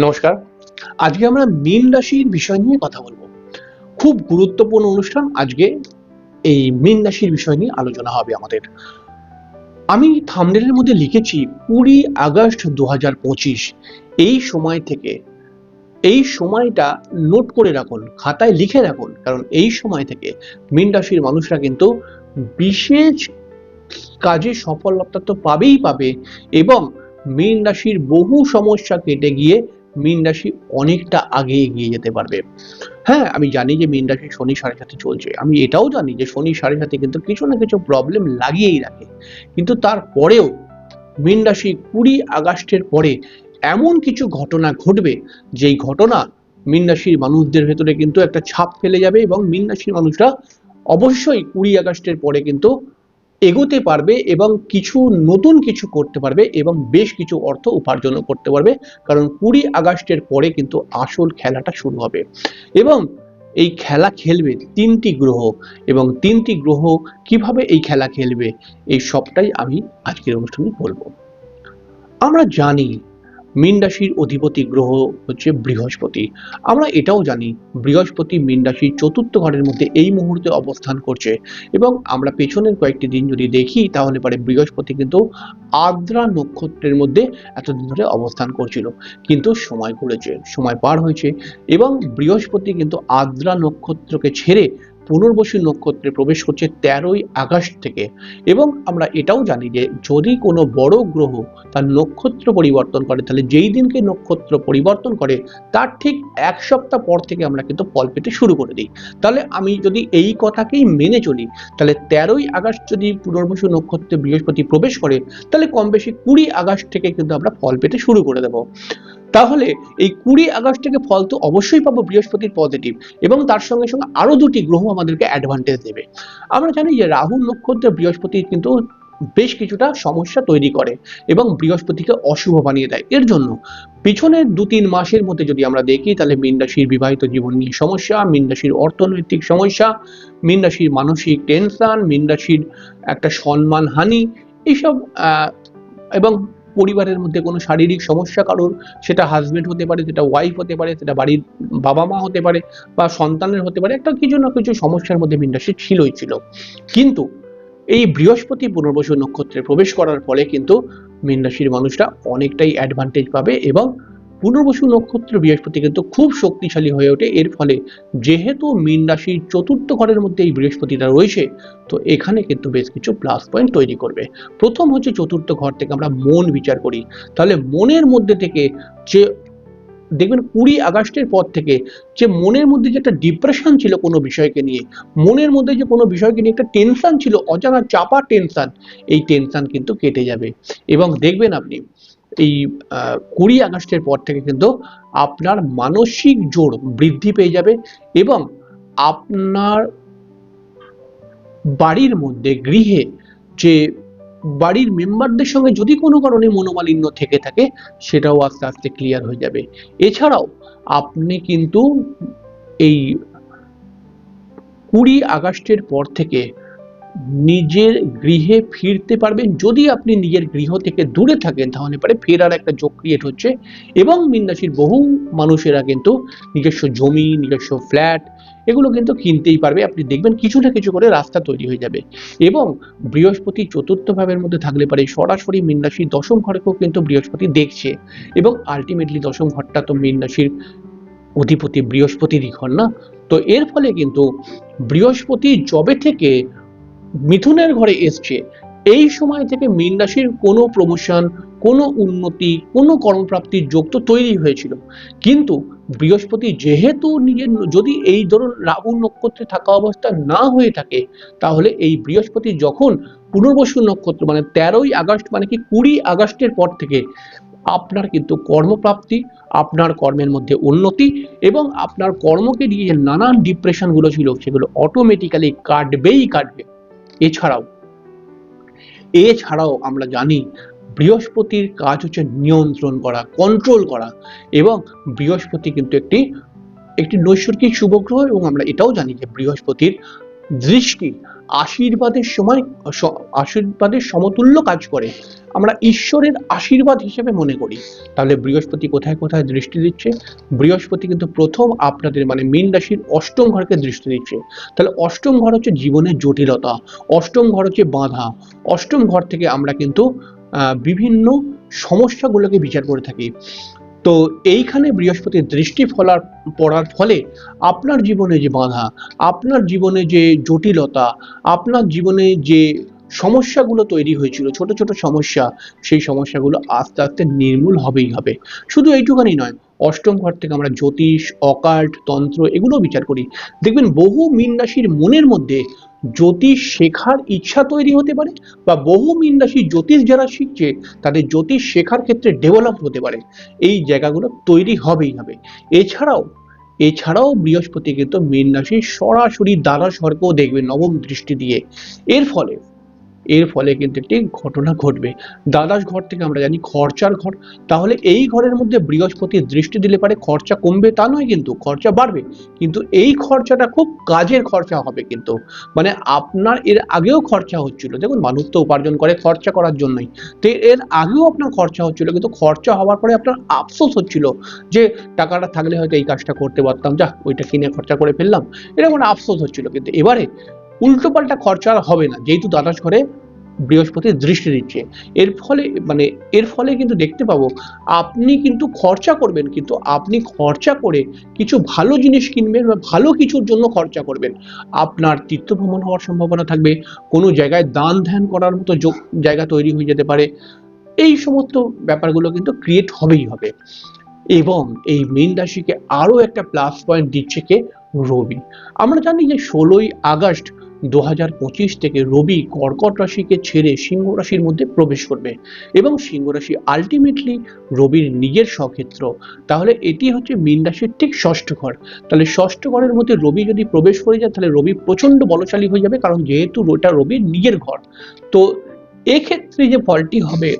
নমস্কার। আজকে আমরা মীন রাশির বিষয় নিয়ে কথা বলব। খুব গুরুত্বপূর্ণ অনুষ্ঠান আজকে এই মীন রাশির বিষয় নিয়ে আলোচনা হবে আমাদের। আমি থামনেলের মধ্যে লিখেছি কুড়ি আগস্ট দুহাজার পঁচিশ। এই সময় থেকে, এই সময়টা নোট করে রাখুন, খাতায় লিখে রাখুন, কারণ এই সময় থেকে মীন রাশির মানুষরা কিন্তু বিশেষ কাজে সফলতা তো পাবেই পাবে এবং মীন রাশির বহু সমস্যা কেটে গিয়ে মীন রাশি অনেকটা আগে এগিয়ে যেতে পারবে। হ্যাঁ আমি জানি যে মীন রাশি শনি সাড়ে সাথে চলছে। আমি এটাও জানি যে শনি সাড়ে সাথে কিন্তু কিছু না কিছু প্রবলেম লাগিয়েই রাখে। কিন্তু তারপরেও মীন রাশি কুড়ি আগস্টের পরে এমন কিছু ঘটনা ঘটবে, যেই ঘটনা মীন রাশির মানুষদের ভেতরে কিন্তু একটা ছাপ ফেলে যাবে এবং মীন রাশির মানুষরা অবশ্যই কুড়ি আগস্টের পরে কিন্তু এগোতে পারবে এবং কিছু নতুন কিছু করতে পারবে এবং বেশ কিছু অর্থ উপার্জনও করতে পারবে। কারণ কুড়ি আগস্টের পরে কিন্তু আসল খেলাটা শুরু হবে। এবং এই খেলা খেলবে তিনটি গ্রহ। এবং তিনটি গ্রহ কীভাবে এই খেলা খেলবে, এই সবটাই আমি আজকের অনুষ্ঠানে বলব। আমরা জানি মীন রাশির অধিপতি গ্রহ হচ্ছে বৃহস্পতি। আমরা এটাও জানি, বৃহস্পতি মীন রাশির চতুর্থ ঘরের মধ্যে এই মুহূর্তে অবস্থান করছে এবং আমরা পেছনের কয়েকটি দিন যদি দেখি, তাহলে পরে বৃহস্পতি কিন্তু আদ্রা নক্ষত্রের মধ্যে এতদিন ধরে অবস্থান করছিল। কিন্তু সময় ঘুরেছে সময় পার হয়েছে এবং বৃহস্পতি কিন্তু আদ্রা নক্ষত্রকে ছেড়ে পুনর্বসু নক্ষত্রে প্রবেশ করছে তেরোই আগস্ট থেকে। এবং আমরা এটাও জানি যে, যদি কোনো বড় গ্রহ তার নক্ষত্র পরিবর্তন করে, তাহলে যেই দিনকে নক্ষত্র পরিবর্তন করে, তার ঠিক এক সপ্তাহ পর থেকে আমরা কিন্তু ফল পেতে শুরু করে দিই। তাহলে আমি যদি এই কথাকেই মেনে চলি, তাহলে তেরোই আগস্ট যদি পুনর্বসু নক্ষত্রে বৃহস্পতি প্রবেশ করে, তাহলে কম বেশি কুড়ি আগস্ট থেকে কিন্তু আমরা ফল পেতে শুরু করে দেব। তাহলে এই কুড়ি আগস্ট থেকে ফল তো অবশ্যই পাবো বৃহস্পতির পজিটিভ এবং তার সঙ্গে সঙ্গে আরও দুটি গ্রহ আমাদেরকে অ্যাডভান্টেজ দেবে। আমরা জানি যে রাহু নক্ষত্রে বৃহস্পতি কিন্তু বেশ কিছুটা সমস্যা তৈরি করে এবং বৃহস্পতিকে অশুভ বানিয়ে দেয়। এর জন্য পিছনের দু তিন মাসের মধ্যে যদি আমরা দেখি, তাহলে মীন রাশির বিবাহিত জীবন নিয়ে সমস্যা, মীন রাশির অর্থনৈতিক সমস্যা, মীন রাশির মানসিক টেনশন মীন রাশির একটা সম্মান হানি এইসব এবং পরিবারের মধ্যে কোনো শারীরিক সমস্যা কারোর, সেটা হাজব্যান্ড হতে পারে, সেটা ওয়াইফ হতে পারে, সেটা বাড়ির বাবা মা হতে পারে বা সন্তানের হতে পারে, একটা কিছু না কিছু সমস্যার মধ্যে মীন ছিলই ছিল। কিন্তু এই বৃহস্পতি পুনর্বসু নক্ষত্রে প্রবেশ করার ফলে কিন্তু মীন রাশির মানুষরা অনেকটাই অ্যাডভান্টেজ পাবে এবং পুনর্বসু নক্ষত্র বৃহস্পতি কিন্তু খুব শক্তিশালী হয়ে ওঠে। এর ফলে যেহেতু মীন রাশির চতুর্থ ঘরের মধ্যে এই বৃহস্পতিটা রয়েছে, তো এখানে কিন্তু বেশ কিছু প্লাস পয়েন্ট তৈরি করবে। প্রথম হচ্ছে চতুর্থ ঘর থেকে আমরা মন বিচার করি। তাহলে মনের মধ্যে থেকে যে দেখবেন কুড়ি আগস্টের পর থেকে যে মনের মধ্যে যে একটা ডিপ্রেশন ছিল কোনো বিষয়কে নিয়ে, মনের মধ্যে যে কোনো বিষয়কে নিয়ে একটা টেনশন ছিল, অজানা চাপা টেনশন এই টেনশন কিন্তু কেটে যাবে। এবং দেখবেন আপনি এই কুড়ি আগস্টের পর থেকে কিন্তু আপনার মানসিক জোর বৃদ্ধি পেয়ে যাবে এবং আপনার বাড়ির মধ্যে, গৃহে যে বাড়ির মেম্বারদের সঙ্গে যদি কোনো কারণে মনোমালিন্য থেকে থাকে, সেটাও আস্তে আস্তে ক্লিয়ার হয়ে যাবে। এছাড়াও আপনি কিন্তু এই কুড়ি আগস্টের পর থেকে নিজের গৃহে ফিরতে পারবেন। যদি আপনি নিজের গৃহ থেকে দূরে থাকেন, তাহলে পরে ফেরার একটা যোগ ক্রিয়েট হচ্ছে এবং মিন্দাসির বহু মানুষেরা কিন্তু নিজস্ব জমি, নিজস্ব ফ্ল্যাট এগুলো কিন্তু কিনতেই পারবে। আপনি দেখবেন কিছু না কিছু করে রাস্তা তৈরি হয়ে যাবে এবং বৃহস্পতি চতুর্থ ভাবের মধ্যে থাকলে পারে সরাসরি মীন রাশির দশম ঘরেকেও কিন্তু বৃহস্পতি দেখছে এবং আলটিমেটলি দশম ঘরটা তো মীন রাশির অধিপতি বৃহস্পতিরই ঘর না? তো এর ফলে কিন্তু বৃহস্পতি জবে থেকে মিথুনের ঘরে এসছে। এই সময় থেকে মীন রাশির কোনো প্রমোশন, কোনো উন্নতি, কোনো কর্মপ্রাপ্তির যোগ তো তৈরি হয়েছিল। কিন্তু বৃহস্পতি যেহেতু নিজের যদি এই ধরুন রাহু নক্ষত্রে থাকা অবস্থা না হয়ে থাকে, তাহলে এই বৃহস্পতি যখন পুনর্বসু নক্ষত্র মানে তেরোই আগস্ট মানে কি কুড়ি আগস্টের পর থেকে আপনার কিন্তু কর্মপ্রাপ্তি, আপনার কর্মের মধ্যে উন্নতি এবং আপনার কর্মকে নিয়ে যে নানান ডিপ্রেশনগুলো ছিল, সেগুলো অটোমেটিক্যালি কাটবেই কাটবে। এছাড়াও এছাড়াও আমরা জানি বৃহস্পতির কাজ হচ্ছে নিয়ন্ত্রণ করা কন্ট্রোল করা এবং বৃহস্পতি কিন্তু একটি একটি নৈসর্গিক শুভগ্রহ এবং আমরা এটাও জানি যে বৃহস্পতির দৃষ্টি আশীর্বাদের সময় আশীর্বাদের সমতুল্য কাজ করে। আমরা ঈশ্বরের আশীর্বাদ হিসেবে মনে করি। তাহলে বৃহস্পতি কোথায় কোথায় দৃষ্টি দিচ্ছে? বৃহস্পতি কিন্তু প্রথম আপনাদের মানে মীন রাশির অষ্টম ঘরকে দৃষ্টি দিচ্ছে। তাহলে অষ্টম ঘর হচ্ছে জীবনের জটিলতা, অষ্টম ঘর হচ্ছে বাধা। অষ্টম ঘর থেকে আমরা কিন্তু বিভিন্ন সমস্যাগুলোকে বিচার করে থাকি। তো এইখানে বৃহস্পতির দৃষ্টি ফলার পড়ার ফলে আপনার জীবনে যে বাধা, আপনার জীবনে যে জটিলতা, আপনার জীবনে যে সমস্যাগুলো তৈরি হয়েছিল, ছোট ছোট সমস্যা, সেই সমস্যাগুলো আস্তে আস্তে নির্মূল হবেই হবে। শুধু এইটুখানি নয়, অষ্টম ঘর থেকে আমরা জ্যোতিষ অকাল্ট তন্ত্র এগুলো বিচার করি। দেখবেন বহু মীন রাশির মনের মধ্যে জ্যোতিষ শেখার ইচ্ছা তৈরি হতে পারে বা বহু মীন রাশি জ্যোতিষ যারা শিখছে, তাদের জ্যোতিষ শেখার ক্ষেত্রে ডেভেলপ হতে পারে। এই জায়গাগুলো তৈরি হবেই হবে। এছাড়াও এছাড়াও বৃহস্পতি কিন্তু মীন রাশির সরাসরি দ্বারা স্বর্গও দেখবে নবম দৃষ্টি দিয়ে। এর ফলে এর ফলে কিন্তু একটি ঘটনা ঘটবে। দ্বাদশ ঘর থেকে আমরা জানি খরচার ঘর। তাহলে এই ঘরের মধ্যে বৃহস্পতির দৃষ্টি দিলে পারে খরচা কমবে তা নয় কিন্তু, খরচা বাড়বে। কিন্তু এই খরচাটা খুব কাজের খরচা হবে কিন্তু। মানে আপনার এর আগেও খরচা হচ্ছিল। দেখুন, মানুষ তো উপার্জন করে খরচা করার জন্যই। তো এর আগেও আপনার খরচা হচ্ছিল কিন্তু খরচা হওয়ার পরে আপনার আফসোস হচ্ছিল যে টাকাটা থাকলে হয়তো এই কাজটা করতে পারতাম। যা ওইটা কিনে খরচা করে ফেললাম। এরকম আফসোস হচ্ছিল কিন্তু। এবারে উল্টোপাল্টা খরচা হবে না, যেহেতু দ্বাদশ ঘরে বৃহস্পতি দৃষ্টি দিচ্ছে। এর ফলে মানে এর ফলে কিন্তু দেখতে পাবো, আপনি কিন্তু খরচা করবেন, কিন্তু আপনি খরচা করে কিছু ভালো জিনিস কিনবেন বা ভালো কিছুর জন্য খরচা করবেন। আপনার তীর্থ ভ্রমণ হওয়ার সম্ভাবনা থাকবে, কোনো জায়গায় দান ধ্যান করার মতো জায়গা তৈরি হয়ে যেতে পারে। এই সমস্ত ব্যাপারগুলো কিন্তু ক্রিয়েট হবেই হবে। এবং এই মীন রাশিকে আরও একটা প্লাস পয়েন্ট দিচ্ছে কে রবি। আমরা জানি যে ষোলোই আগস্ট দু হাজার পঁচিশ থেকে রবি কর্কট রাশিকে ছেড়ে সিংহ রাশির মধ্যে প্রবেশ করবে এবং সিংহ রাশি আলটিমেটলি রবির নিজের স্বক্ষেত্র তাহলে এটি হচ্ছে মীন রাশির ঠিক ষষ্ঠ ঘর। তাহলে ষষ্ঠ ঘরের মধ্যে রবি যদি প্রবেশ করে যায়, তাহলে রবি প্রচণ্ড বলশালী হয়ে যাবে কারণ যেহেতু ওটা রবির নিজের ঘর। তো এক্ষেত্রে যে ফলটি হবে,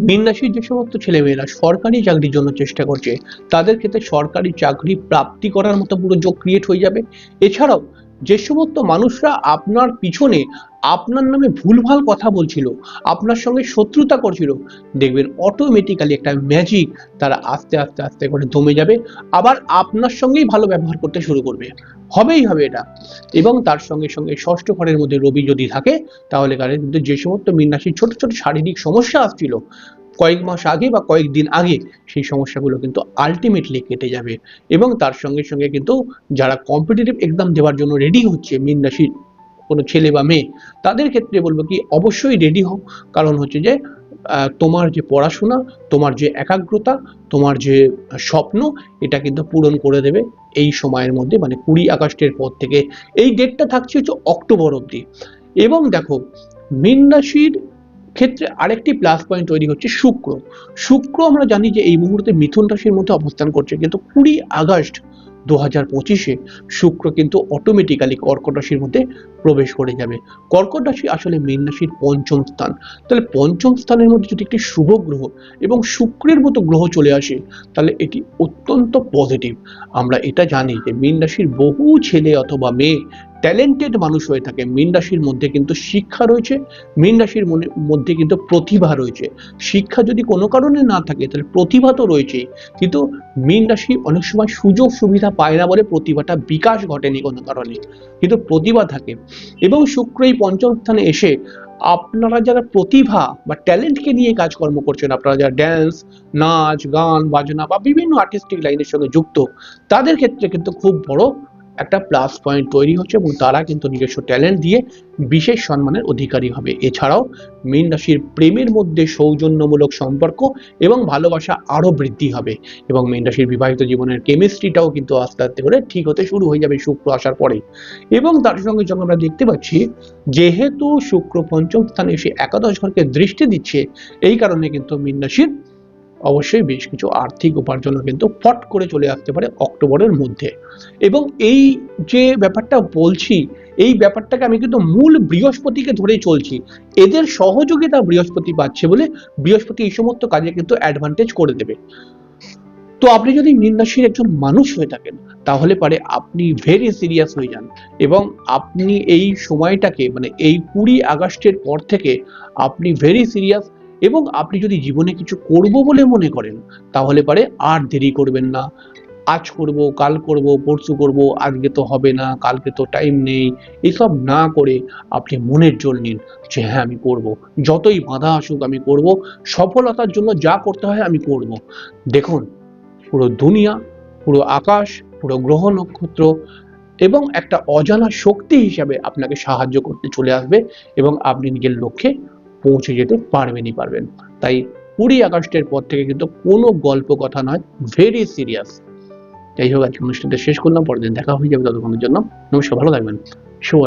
মীন রাশির যে সমস্ত ছেলেমেয়েরা সরকারি চাকরির জন্য চেষ্টা করছে, তাদের ক্ষেত্রে সরকারি চাকরি প্রাপ্তি করার মতো পুরো যোগ ক্রিয়েট হয়ে যাবে। এছাড়াও যে সমস্ত মানুষরা আপনার পিছনে আপনার নামে ভুলভাল কথা বলছিল, আপনার সঙ্গে শত্রুতা করছিল, দেখবেন অটোমেটিক্যালি একটা ম্যাজিক তারা আস্তে আস্তে আস্তে করে দমে যাবে, আবার আপনার সঙ্গেই ভালো ব্যবহার করতে শুরু করবে। হবেই হবে এটা। এবং তার সঙ্গে সঙ্গে ষষ্ঠ ঘরের মধ্যে রবি যদি থাকে, তাহলে কারে কিন্তু যে সমস্ত মীন ছোট ছোট শারীরিক সমস্যা আসছিল কয়েক মাস আগে বা কয়েকদিন আগে সেই সমস্যাগুলো কিন্তু আলটিমেটলি কেটে যাবে। এবং তার সঙ্গে সঙ্গে কিন্তু যারা কম্পিটিটিভ এক্সাম দেওয়ার জন্য রেডি হচ্ছে মীন রাশির কোনো ছেলে বা মেয়ে, তাদের ক্ষেত্রে বলব কি, অবশ্যই রেডি হও। কারণ হচ্ছে যে তোমার যে পড়াশোনা, তোমার যে একাগ্রতা, তোমার যে স্বপ্ন, এটা কিন্তু পূরণ করে দেবে এই সময়ের মধ্যে মানে কুড়ি আগস্টের পর থেকে। এই ডেটটা থাকছে হচ্ছে অক্টোবর অবধি। এবং দেখো মীন রাশির ক্ষেত্রে আরেকটি প্লাস পয়েন্ট তৈরি হচ্ছে শুক্র। শুক্র আমরা জানি যে এই মুহূর্তে মিথুন রাশির মধ্যে অবস্থান করছে, কিন্তু কুড়ি আগস্ট দু হাজার পঁচিশে শুক্র কিন্তু অটোমেটিক্যালি কর্কট রাশির মধ্যে প্রবেশ করে যাবে। কর্কট রাশি আসলে মীন রাশির পঞ্চম স্থান। তাহলে পঞ্চম স্থানের মধ্যে যদি একটি শুভ গ্রহ এবং শুক্রের মতো গ্রহ চলে আসে, তাহলে এটি অত্যন্ত পজিটিভ আমরা এটা জানি যে মীন রাশির বহু ছেলে অথবা মেয়ে ট্যালেন্টেড মানুষ হয়ে থাকে। মীন রাশির মধ্যে কিন্তু শিক্ষা রয়েছে, মীন রাশির মধ্যে কিন্তু প্রতিভা রয়েছে। শিক্ষা যদি কোনো কারণে না থাকে, তাহলে প্রতিভা তো রয়েছেই। কিন্তু মীন রাশি অনেক সময় সুযোগ সুবিধা পায় না বলে প্রতিভাটা বিকাশ ঘটেনি কোনো কারণে। কিন্তু প্রতিভা থাকে। এবং শুক্র এই পঞ্চম স্থানে এসে আপনারা যারা প্রতিভা বা ট্যালেন্টকে নিয়ে কাজকর্ম করছেন, আপনারা যারা ড্যান্স নাচ, গান, বাজনা বা বিভিন্ন আর্টিস্টিক লাইনের সঙ্গে যুক্ত, তাদের ক্ষেত্রে কিন্তু খুব বড় একটা প্লাস পয়েন্ট তৈরি হচ্ছে এবং তারা কিন্তু নিজস্ব ট্যালেন্ট দিয়ে বিশেষ সম্মানের অধিকারী হবে। এছাড়াও মীন রাশির প্রেমের মধ্যে সৌজন্যমূলক সম্পর্ক এবং ভালোবাসা আরও বৃদ্ধি হবে এবং মীন রাশির বিবাহিত জীবনের কেমিস্ট্রিটাও কিন্তু আস্তে আস্তে করে ঠিক হতে শুরু হয়ে যাবে শুক্র আসার পরে। এবং তার সঙ্গে যখন আমরা দেখতে পাচ্ছি, যেহেতু শুক্র পঞ্চম স্থানে এসে একাদশ ঘরকে দৃষ্টি দিচ্ছে, এই কারণে কিন্তু মীন রাশির অবশ্যই বেশ কিছু আর্থিক উপার্জনও কিন্তু ফট করে চলে আসতে পারে অক্টোবরের মধ্যে। এবং এই যে ব্যাপারটা বলছি, এই ব্যাপারটাকে আমি কিন্তু মূল বৃহস্পতিকে ধরেই চলছি। এদের সহযোগিতা বৃহস্পতি পাচ্ছে বলে বৃহস্পতি এই সমস্ত কাজে কিন্তু অ্যাডভান্টেজ করে দেবে। তো আপনি যদি রাশির একজন মানুষ হয়ে থাকেন, তাহলে পারে আপনি ভেরি সিরিয়াস হয়ে যান। এবং আপনি এই সময়টাকে মানে এই কুড়ি আগস্টের পর থেকে আপনি ভেরি সিরিয়াস এবং আপনি যদি জীবনে কিছু করব বলে মনে করেন, তাহলে পারে আর দেরি করবেন না। আজ করব, কাল করব, পরশু করব, আজকে তো হবে না, কালকে তো টাইম নেই। এসব না করে আপনি মনের জোর নিন যে হ্যাঁ আমি করব। যতই বাধা আসুক আমি করব, সফলতার জন্য যা করতে হয় আমি করব। দেখুন, পুরো দুনিয়া, পুরো আকাশ, পুরো গ্রহ নক্ষত্র এবং একটা অজানা শক্তি হিসাবে আপনাকে সাহায্য করতে চলে আসবে এবং আপনি নিজের লক্ষ্যে পৌঁছে যেতে পারবেনই পারবেন। তাই কুড়ি আগস্টের পর থেকে কিন্তু কোনো গল্প কথা নয় ভেরি সিরিয়াস যাই হোক আজকে অনুষ্ঠানটা শেষ করলাম, পরের দিন দেখা হয়ে যাবে ততক্ষণের জন্য নমস্কার, ভালো থাকবেন। শুভ